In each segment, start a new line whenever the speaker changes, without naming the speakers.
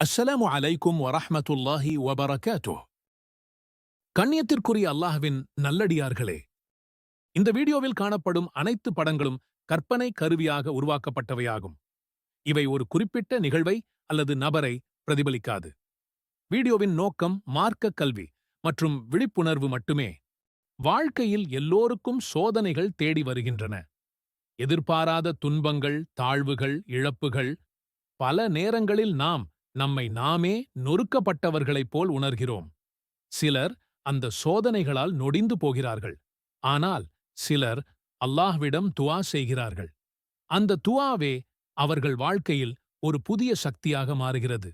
அஸ்ஸலாமு அலைக்கும் வரஹமத்துல்லாஹி வபரகாத்துஹ். கண்ணியத்திற்குரிய அல்லாஹ்வின் நல்லடியார்களே இந்த வீடியோவில் காணப்படும் அனைத்து படங்களும் கற்பனை கருவியாக உருவாக்கப்பட்டவையாகும். இவை ஒரு குறிப்பிட்ட நிகழ்வை அல்லது நபரை பிரதிபலிக்காது. வீடியோவின் நோக்கம் மார்க்க கல்வி மற்றும் விழிப்புணர்வு மட்டுமே. வாழ்க்கையில் எல்லோருக்கும் சோதனைகள் தேடி வருகின்றன. எதிர்பாராத துன்பங்கள் தாழ்வுகள் இழப்புகள் பல நேரங்களில் நாம் நம்மை நாமே நொறுக்கப்பட்டவர்களைப் போல் உணர்கிறோம். சிலர் அந்த சோதனைகளால் நொடிந்து போகிறார்கள். ஆனால் சிலர் அல்லாஹ்விடம் துவா செய்கிறார்கள். அந்த துவாவே அவர்கள் வாழ்க்கையில் ஒரு புதிய சக்தியாக மாறுகிறது.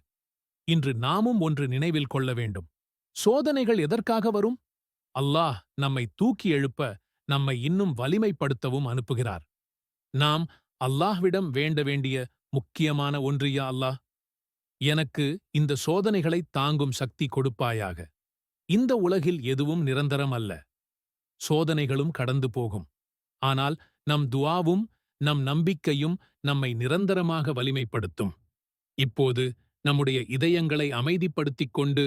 இன்று நாமும் ஒன்று நினைவில் கொள்ள வேண்டும். சோதனைகள் எதற்காக வரும்? அல்லாஹ் நம்மை தூக்கி எழுப்ப நம்மை இன்னும் வலிமைப்படுத்தவும் அனுப்புகிறார். நாம் அல்லாஹ்விடம் வேண்ட வேண்டிய முக்கியமான ஒன்றியா அல்லாஹ்? எனக்கு இந்த சோதனைகளை தாங்கும் சக்தி கொடுப்பாயாக. இந்த உலகில் எதுவும் நிரந்தரம் அல்ல. சோதனைகளும் கடந்து போகும். ஆனால் நம் துவாவும் நம் நம்பிக்கையும் நம்மை நிரந்தரமாக வலிமைப்படுத்தும். இப்போது நம்முடைய இதயங்களை அமைதிப்படுத்திக் கொண்டு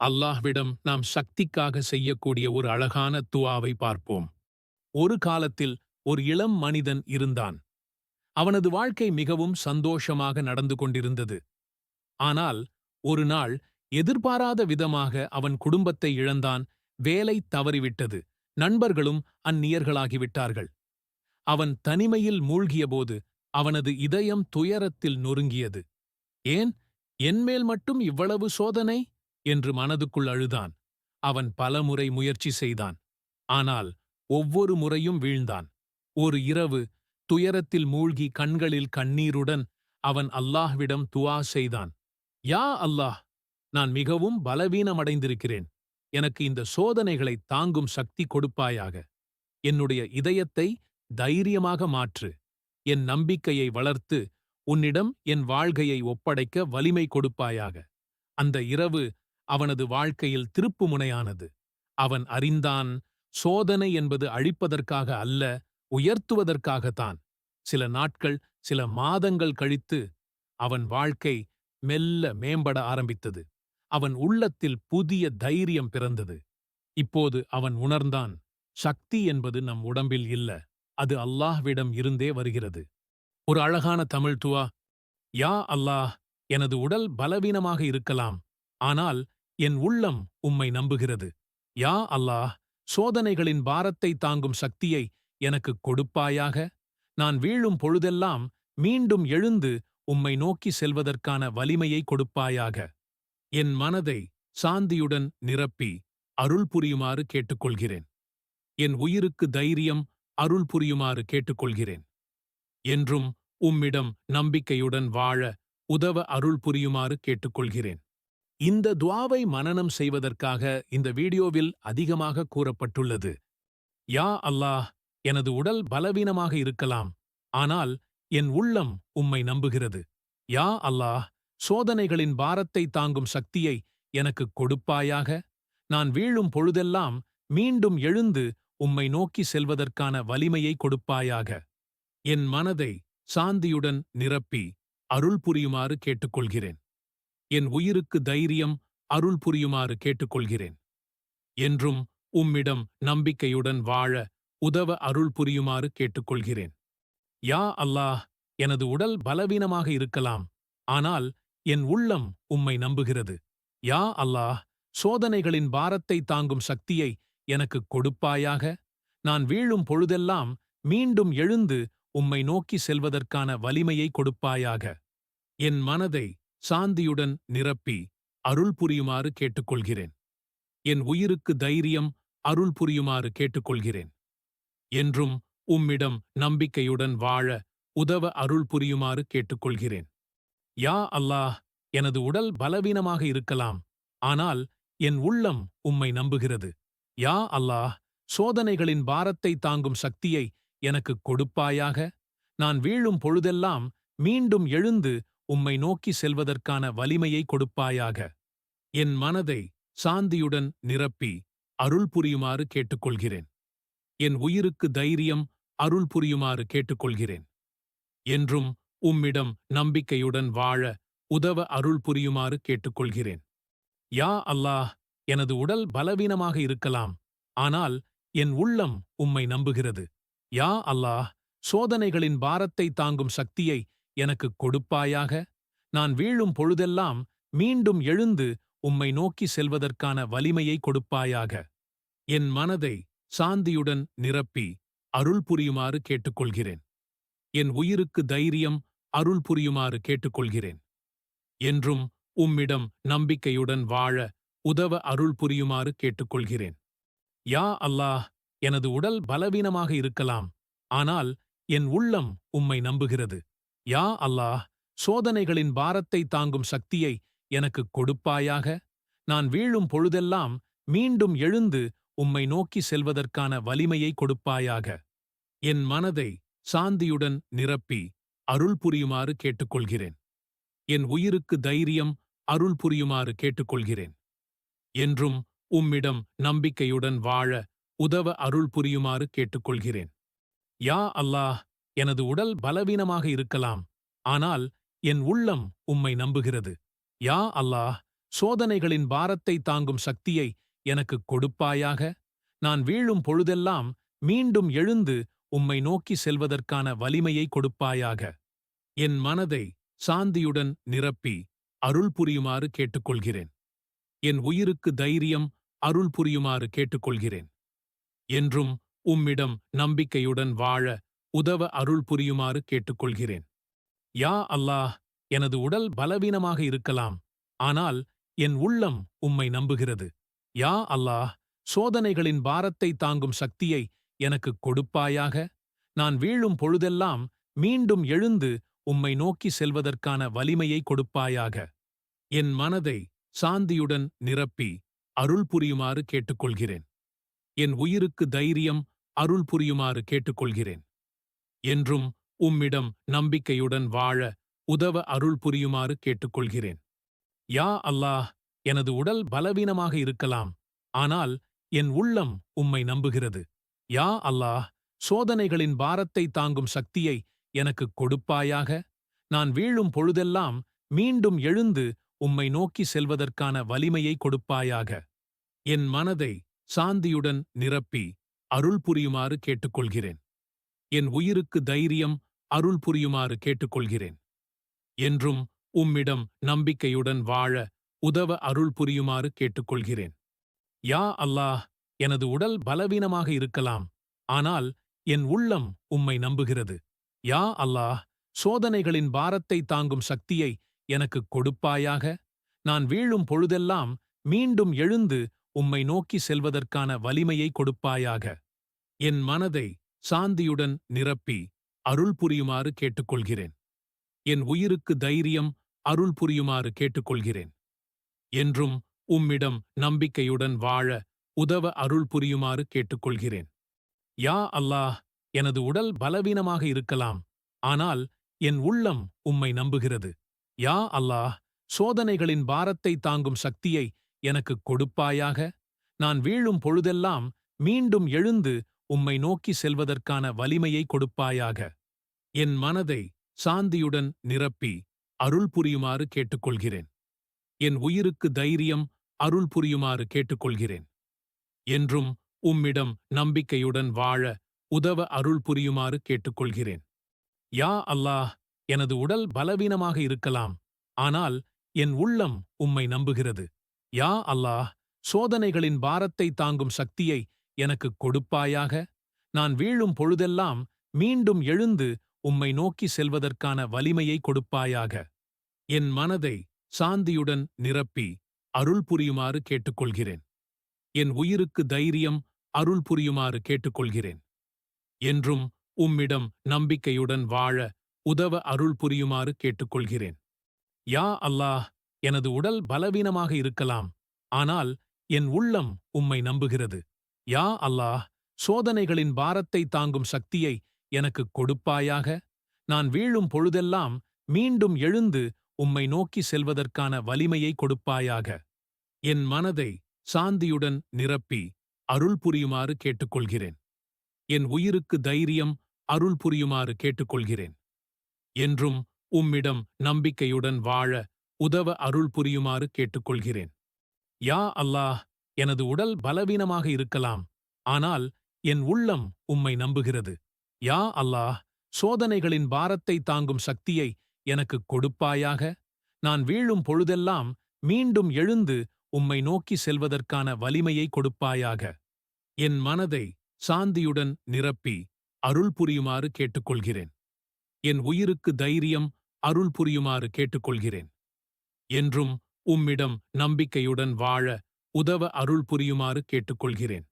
அல்லாஹ்விடம் நாம் சக்திக்காக செய்யக்கூடிய ஒரு அழகான துவாவை பார்ப்போம். ஒரு காலத்தில் ஒரு இளம் மனிதன் இருந்தான். அவனது வாழ்க்கை மிகவும் சந்தோஷமாக நடந்து கொண்டிருந்தது. ஆனால் ஒரு நாள் எதிர்பாராத விதமாக அவன் குடும்பத்தை இழந்தான் வேலை தவறிவிட்டது நண்பர்களும் அந்நியர்களாகிவிட்டார்கள். அவன் தனிமையில் மூழ்கியபோது அவனது இதயம் துயரத்தில் நொறுங்கியது. ஏன்? என்மேல் மட்டும் இவ்வளவு சோதனை? என்று மனதுக்குள் அழுதான். அவன் பலமுறை முயற்சி செய்தான். ஆனால் ஒவ்வொரு முறையும் வீழ்ந்தான். ஒரு இரவு துயரத்தில் மூழ்கி கண்களில் கண்ணீருடன் அவன் அல்லாஹ்விடம் துவா செய்தான். யா அல்லாஹ் நான் மிகவும் பலவீனமடைந்திருக்கிறேன். எனக்கு இந்த சோதனைகளை தாங்கும் சக்தி கொடுப்பாயாக. என்னுடைய இதயத்தை தைரியமாக மாற்று. என் நம்பிக்கையை வளர்த்து உன்னிடம் என் வாழ்கையை ஒப்படைக்க வலிமை கொடுப்பாயாக. அந்த இரவு அவனது வாழ்க்கையில் திருப்புமுனையானது. அவன் அறிந்தான் சோதனை என்பது அழிப்பதற்காக அல்ல உயர்த்துவதற்காகத்தான். சில நாட்கள் சில மாதங்கள் கழித்து அவன் வாழ்க்கை மெல்ல மேம்பட ஆரம்பித்தது. அவன் உள்ளத்தில் புதிய தைரியம் பிறந்தது. இப்போது அவன் உணர்ந்தான் சக்தி என்பது நம் உடம்பில் இல்ல அது அல்லாஹ்விடம் இருந்தே வருகிறது. ஒரு அழகான தமிழ் துவா யா அல்லாஹ் எனது உடல் பலவீனமாக இருக்கலாம் ஆனால் என் உள்ளம் உம்மை நம்புகிறது. யா அல்லாஹ் சோதனைகளின் பாரத்தை தாங்கும் சக்தியை எனக்கு கொடுப்பாயாக. நான் வீழும் பொழுதெல்லாம் மீண்டும் எழுந்து உம்மை நோக்கி செல்வதற்கான வலிமையை கொடுப்பாயாக. என் மனதை சாந்தியுடன் நிரப்பி அருள் புரியுமாறு கேட்டுக்கொள்கிறேன். என் உயிருக்கு தைரியம் அருள் புரியுமாறு கேட்டுக்கொள்கிறேன். என்றும் உம்மிடம் நம்பிக்கையுடன் வாழ உதவ அருள் புரியுமாறு கேட்டுக்கொள்கிறேன். இந்த துவாவை மனனம் செய்வதற்காக இந்த வீடியோவில் அதிகமாக கூறப்பட்டுள்ளது. யா அல்லாஹ் எனது உடல் பலவீனமாக இருக்கலாம். ஆனால் என் உள்ளம் உம்மை நம்புகிறது. யா அல்லாஹ் சோதனைகளின் பாரத்தை தாங்கும் சக்தியை எனக்கு கொடுப்பாயாக. நான் வீழும் பொழுதெல்லாம் மீண்டும் எழுந்து உம்மை நோக்கி செல்வதற்கான வலிமையை கொடுப்பாயாக. என் மனதை சாந்தியுடன் நிரப்பி அருள் புரியுமாறு கேட்டுக்கொள்கிறேன். என் உயிருக்கு தைரியம் அருள் புரியுமாறு கேட்டுக்கொள்கிறேன். என்றும் உம்மிடம் நம்பிக்கையுடன் வாழ உதவ அருள் புரியுமாறு கேட்டுக்கொள்கிறேன். யா அல்லாஹ் எனது உடல் பலவீனமாக இருக்கலாம் ஆனால் என் உள்ளம் உம்மை நம்புகிறது. யா அல்லாஹ் சோதனைகளின் பாரத்தை தாங்கும் சக்தியை எனக்கு கொடுப்பாயாக. நான் வீழும் பொழுதெல்லாம் மீண்டும் எழுந்து உம்மை நோக்கி செல்வதற்கான வலிமையை கொடுப்பாயாக. என் மனதை சாந்தியுடன் நிரப்பி அருள் புரியுமாறு கேட்டுக்கொள்கிறேன். என் உயிருக்கு தைரியம் அருள் புரியுமாறு கேட்டுக்கொள்கிறேன். என்றும் உம்மிடம் நம்பிக்கையுடன் வாழ உதவ அருள் புரியுமாறு கேட்டுக்கொள்கிறேன். யா அல்லாஹ் எனது உடல் பலவீனமாக இருக்கலாம் ஆனால் என் உள்ளம் உம்மை நம்புகிறது. யா அல்லாஹ் சோதனைகளின் பாரத்தை தாங்கும் சக்தியை எனக்கு கொடுப்பாயாக. நான் வீழும் பொழுதெல்லாம் மீண்டும் எழுந்து உம்மை நோக்கி செல்வதற்கான வலிமையை கொடுப்பாயாக. என் மனதை சாந்தியுடன் நிரப்பி அருள் புரியுமாறு கேட்டுக்கொள்கிறேன். என் உயிருக்கு தைரியம் அருள் புரியுமாறு கேட்டுக்கொள்கிறேன். என்றும் உம்மிடம் நம்பிக்கையுடன் வாழ உதவ அருள் புரியுமாறு கேட்டுக்கொள்கிறேன். யா அல்லாஹ் எனது உடல் பலவீனமாக இருக்கலாம் ஆனால் என் உள்ளம் உம்மை நம்புகிறது. யா அல்லாஹ் சோதனைகளின் பாரத்தை தாங்கும் சக்தியை எனக்குக் கொடுப்பாயாக. நான் வீழும் பொழுதெல்லாம் மீண்டும் எழுந்து உம்மை நோக்கி செல்வதற்கான வலிமையை கொடுப்பாயாக. என் மனதை சாந்தியுடன் நிரப்பி அருள் புரியுமாறு கேட்டுக்கொள்கிறேன். என் உயிருக்கு தைரியம் அருள் புரியுமாறு கேட்டுக்கொள்கிறேன். என்றும் உம்மிடம் நம்பிக்கையுடன் வாழ உதவ அருள் புரியுமாறு கேட்டுக்கொள்கிறேன். யா அல்லாஹ் எனது உடல் பலவீனமாக இருக்கலாம். ஆனால் என் உள்ளம் உம்மை நம்புகிறது. யா அல்லாஹ் சோதனைகளின் பாரத்தை தாங்கும் சக்தியை எனக்குக் கொடுப்பாயாக. நான் வீழும் பொழுதெல்லாம் மீண்டும் எழுந்து உம்மை நோக்கி செல்வதற்கான வலிமையை கொடுப்பாயாக. என் மனதை சாந்தியுடன் நிரப்பி அருள் புரியுமாறு கேட்டுக்கொள்கிறேன். என் உயிருக்கு தைரியம் அருள் புரியுமாறு கேட்டுக்கொள்கிறேன். என்றும் உம்மிடம் நம்பிக்கையுடன் வாழ உதவ அருள் புரியுமாறு கேட்டுக்கொள்கிறேன். யா அல்லாஹ் எனது உடல் பலவீனமாக இருக்கலாம் ஆனால் என் உள்ளம் உம்மை நம்புகிறது. யா அல்லாஹ் சோதனைகளின் பாரத்தை தாங்கும் சக்தியை எனக்குக் கொடுப்பாயாக? நான் வீழும் பொழுதெல்லாம் மீண்டும் எழுந்து உம்மை நோக்கி செல்வதற்கான வலிமையை கொடுப்பாயாக? என் மனதை சாந்தியுடன் நிரப்பி அருள் புரியுமாறு கேட்டுக்கொள்கிறேன். என் உயிருக்கு தைரியம் அருள் புரியுமாறு கேட்டுக்கொள்கிறேன். என்றும் உம்மிடம் நம்பிக்கையுடன் வாழ உதவ அருள் புரியுமாறு கேட்டுக்கொள்கிறேன். யா அல்லாஹ் எனது உடல் பலவீனமாக இருக்கலாம். ஆனால் என் உள்ளம் உம்மை நம்புகிறது. யா அல்லாஹ் சோதனைகளின் பாரத்தை தாங்கும் சக்தியை எனக்குக் கொடுப்பாயாக. நான் வீழும் பொழுதெல்லாம் மீண்டும் எழுந்து உம்மை நோக்கி செல்வதற்கான வலிமையை கொடுப்பாயாக. என் மனதை சாந்தியுடன் நிரப்பி அருள் புரியுமாறு கேட்டுக்கொள்கிறேன். என் உயிருக்கு தைரியம் அருள் புரியுமாறு கேட்டுக்கொள்கிறேன். என்றும் உம்மிடம் நம்பிக்கையுடன் வாழ உதவ அருள் புரியுமாறு கேட்டுக்கொள்கிறேன். யா அல்லாஹ் எனது உடல் பலவீனமாக இருக்கலாம். ஆனால் என் உள்ளம் உம்மை நம்புகிறது. யா அல்லாஹ் சோதனைகளின் பாரத்தை தாங்கும் சக்தியை எனக்குக் கொடுப்பாயாக. நான் வீழும் பொழுதெல்லாம் மீண்டும் எழுந்து உம்மை நோக்கி செல்வதற்கான வலிமையை கொடுப்பாயாக. என் மனதை சாந்தியுடன் நிரப்பி அருள் புரியுமாறு கேட்டுக்கொள்கிறேன். என் உயிருக்கு தைரியம் அருள் புரியுமாறு கேட்டுக்கொள்கிறேன். என்றும் உம்மிடம் நம்பிக்கையுடன் வாழ உதவ அருள் புரியுமாறு கேட்டுக்கொள்கிறேன். யா அல்லாஹ் எனது உடல் பலவீனமாக இருக்கலாம் ஆனால் என் உள்ளம் உம்மை நம்புகிறது. யா அல்லாஹ் சோதனைகளின் பாரத்தை தாங்கும் சக்தியை எனக்குக் கொடுப்பாயாக. நான் வீழும் பொழுதெல்லாம் மீண்டும் எழுந்து உம்மை நோக்கி செல்வதற்கான வலிமையை கொடுப்பாயாக. என் மனதை சாந்தியுடன் நிரப்பி அருள் புரியுமாறு கேட்டுக்கொள்கிறேன். என் உயிருக்கு தைரியம் அருள் புரியுமாறு கேட்டுக்கொள்கிறேன். என்றும் உம்மிடம் நம்பிக்கையுடன் வாழ உதவ அருள் புரியுமாறு கேட்டுக்கொள்கிறேன். யா அல்லாஹ் எனது உடல் பலவீனமாக இருக்கலாம் ஆனால் என் உள்ளம் உம்மை நம்புகிறது. யா அல்லாஹ் சோதனைகளின் பாரத்தை தாங்கும் சக்தியை எனக்குக் கொடுப்பாயாக. நான் வீழும் பொழுதெல்லாம் மீண்டும் எழுந்து உம்மை நோக்கி செல்வதற்கான வலிமையை கொடுப்பாயாக. என் மனதை சாந்தியுடன் நிரப்பி அருள் புரியுமாறு கேட்டுக்கொள்கிறேன். என் உயிருக்கு தைரியம் அருள் புரியுமாறு கேட்டுக்கொள்கிறேன். என்றும் உம்மிடம் நம்பிக்கையுடன் வாழ உதவ அருள் புரியுமாறு கேட்டுக்கொள்கிறேன். யா அல்லாஹ் எனது உடல் பலவீனமாக இருக்கலாம் ஆனால் என் உள்ளம் உம்மை நம்புகிறது. யா அல்லாஹ் சோதனைகளின் பாரத்தை தாங்கும் சக்தியை எனக்குக் கொடுப்பாயாக. நான் வீழும் பொழுதெல்லாம் மீண்டும் எழுந்து உம்மை நோக்கி செல்வதற்கான வலிமையை கொடுப்பாயாக. என் மனதை சாந்தியுடன் நிரப்பி அருள் புரியுமாறு கேட்டுக்கொள்கிறேன். என் உயிருக்கு தைரியம் அருள் புரியுமாறு கேட்டுக்கொள்கிறேன். என்றும் உம்மிடம் நம்பிக்கையுடன் வாழ உதவ அருள் புரியுமாறு கேட்டுக்கொள்கிறேன். யா அல்லாஹ் எனது உடல் பலவீனமாக இருக்கலாம் ஆனால் என் உள்ளம் உம்மை நம்புகிறது. யா அல்லாஹ் சோதனைகளின் பாரத்தை தாங்கும் சக்தியை எனக்குக் கொடுப்பாயாக. நான் வீழும் பொழுதெல்லாம் மீண்டும் எழுந்து உம்மை நோக்கி செல்வதற்கான வலிமையை கொடுப்பாயாக. என் மனதை சாந்தியுடன் நிரப்பி அருள் புரியுமாறு கேட்டுக்கொள்கிறேன். என் உயிருக்கு தைரியம் அருள் புரியுமாறு கேட்டுக்கொள்கிறேன். என்றும் உம்மிடம் நம்பிக்கையுடன் வாழ உதவ அருள் புரியுமாறு கேட்டுக்கொள்கிறேன். யா அல்லாஹ் எனது உடல் பலவீனமாக இருக்கலாம் ஆனால் என் உள்ளம் உம்மை நம்புகிறது. யா அல்லாஹ் சோதனைகளின் பாரத்தை தாங்கும் சக்தியை எனக்கு கொடுப்பாயாக? நான் வீழும் பொழுதெல்லாம் மீண்டும் எழுந்து உம்மை நோக்கி செல்வதற்கான வலிமையை கொடுப்பாயாக? என் மனதை சாந்தியுடன் நிரப்பி அருள் புரியுமாறு கேட்டுக்கொள்கிறேன். என் உயிருக்கு தைரியம் அருள் புரியுமாறு கேட்டுக்கொள்கிறேன். என்றும் உம்மிடம் நம்பிக்கையுடன் வாழ உதவ அருள் புரியுமாறு கேட்டுக்கொள்கிறேன்.